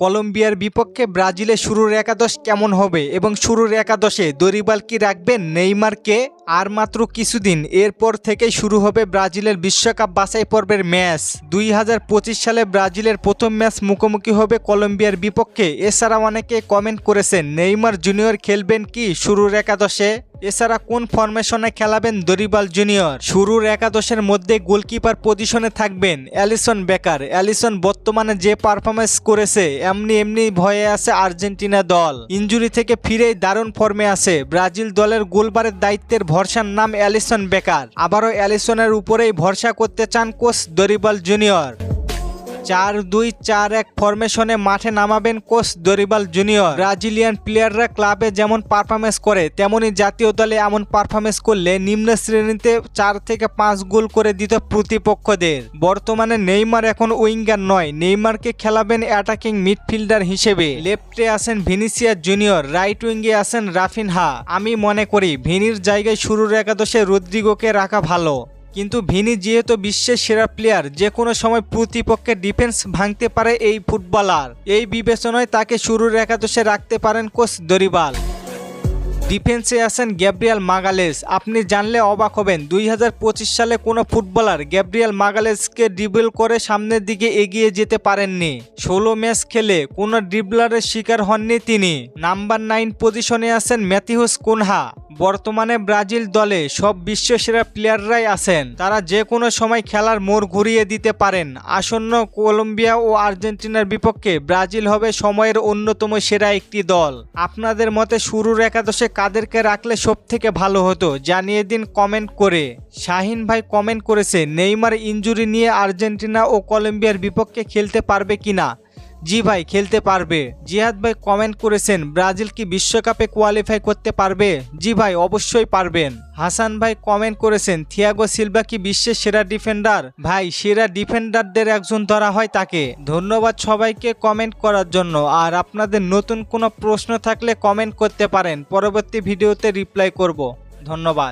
কলম্বিয়ার বিপক্ষে ব্রাজিলে শুরুর একাদশ কেমন হবে এবং শুরুর একাদশে দরিবাল কি রাখবেন নেইমারকে আর মাত্র কিছুদিন, এরপর থেকেই শুরু হবে ব্রাজিলের বিশ্বকাপ বাছাই পর্বের ম্যাচ। দুই হাজার পঁচিশ সালে ব্রাজিলের প্রথম ম্যাচ মুখোমুখি হবে কলম্বিয়ার বিপক্ষে। এছাড়া অনেকে কমেন্ট করেছেন, নেইমার জুনিয়র খেলবেন কি শুরুর একাদশে? এছাড়া কোন ফরমেশনে খেলাবেন দরিবাল জুনিয়র শুরুর একাদশের মধ্যে গোলকিপার পজিশনে থাকবেন অ্যালিসন বেকার। অ্যালিসন বর্তমানে যে পারফরমেন্স করেছে, এমনি এমনি ভয়ে আছে আর্জেন্টিনা দল। ইঞ্জুরি থেকে ফিরেই দারুণ ফর্মে আছে। ব্রাজিল দলের গোলবারের দায়িত্বের ভরসার নাম অ্যালিসন বেকার। আবারও অ্যালিসনের উপরেই ভরসা করতে চান কোচ দরিবাল জুনিয়র চার দুই চার এক ফরমেশনে মাঠে নামাবেন কোচ দরিবাল জুনিয়র ব্রাজিলিয়ান প্লেয়াররা ক্লাবে যেমন পারফরমেন্স করে, তেমনি জাতীয় দলে এমন পারফরমেন্স করলে নিম্ন শ্রেণীতে চার থেকে পাঁচ গোল করে দিত প্রতিপক্ষদের। বর্তমানে নেইমার এখন উইঙ্গার নয়, নেইমারকে খেলাবেন অ্যাটাকিং মিডফিল্ডার হিসেবে। লেফটে আছেন ভিনিসিয়া জুনিয়র রাইট উইঙ্গে আছেন রাফিনহা। আমি মনে করি, ভিনির জায়গায় শুরুর একাদশে রদ্রিগোকে রাখা ভালো। কিন্তু ভিনি যেহেতু বিশ্বের সেরা প্লেয়ার যে কোনো সময় প্রতিপক্ষের ডিফেন্স ভাঙতে পারে এই ফুটবলার এই বিবেচনায় তাকে শুরুর একাদশে রাখতে পারেন কোচ দরিবাল। ডিফেন্সে আছেন গ্যাব্রিয়াল মাগালেস আপনি জানলে অবাক হবেন, দুই হাজার পঁচিশ সালে কোনো ফুটবলার গ্যাব্রিয়াল মাগালেসকে ড্রিবল করে সামনের দিকে এগিয়ে যেতে পারেননি। ষোলো ম্যাচ খেলে কোনো ড্রিবলারের শিকার হননি তিনি। নাম্বার নাইন পজিশনে আছেন ম্যাথিহুস কুনহা বর্তমানে ব্রাজিল দলে সব বিশ্বসেরা প্লেয়াররাই আছেন। তারা যে কোনো সময় খেলার মোড় ঘুরিয়ে দিতে পারেন। আসন্ন কলম্বিয়া ও আর্জেন্টিনার বিপক্ষে ব্রাজিল হবে সময়ের অন্যতম সেরা একটি দল। আপনাদের মতে শুরুর একাদশে কাদেরকে রাখলে সব থেকে ভালো হতো, জানিয়ে দিন কমেন্ট করে। শাহিন ভাই কমেন্ট করেছে, নেইমার ইঞ্জুরি নিয়ে আর্জেন্টিনা ও কলম্বিয়ার বিপক্ষে খেলতে পারবে কিনা? জি ভাই, খেলতে পারবে। জিহাদ ভাই কমেন্ট করেছেন, ব্রাজিল কি বিশ্বকাপে কোয়ালিফাই করতে পারবে? জি ভাই, অবশ্যই পারবেন। হাসান ভাই কমেন্ট করেছেন থিয়াগো সিলভা কি বিশ্বের সেরা ডিফেন্ডার ভাই, সেরা ডিফেন্ডারদের একজন ধরা হয় তাকে। ধন্যবাদ সবাইকে কমেন্ট করার জন্য। আর আপনাদের নতুন কোনো প্রশ্ন থাকলে কমেন্ট করতে পারেন। পরবর্তী ভিডিওতে রিপ্লাই করব। ধন্যবাদ।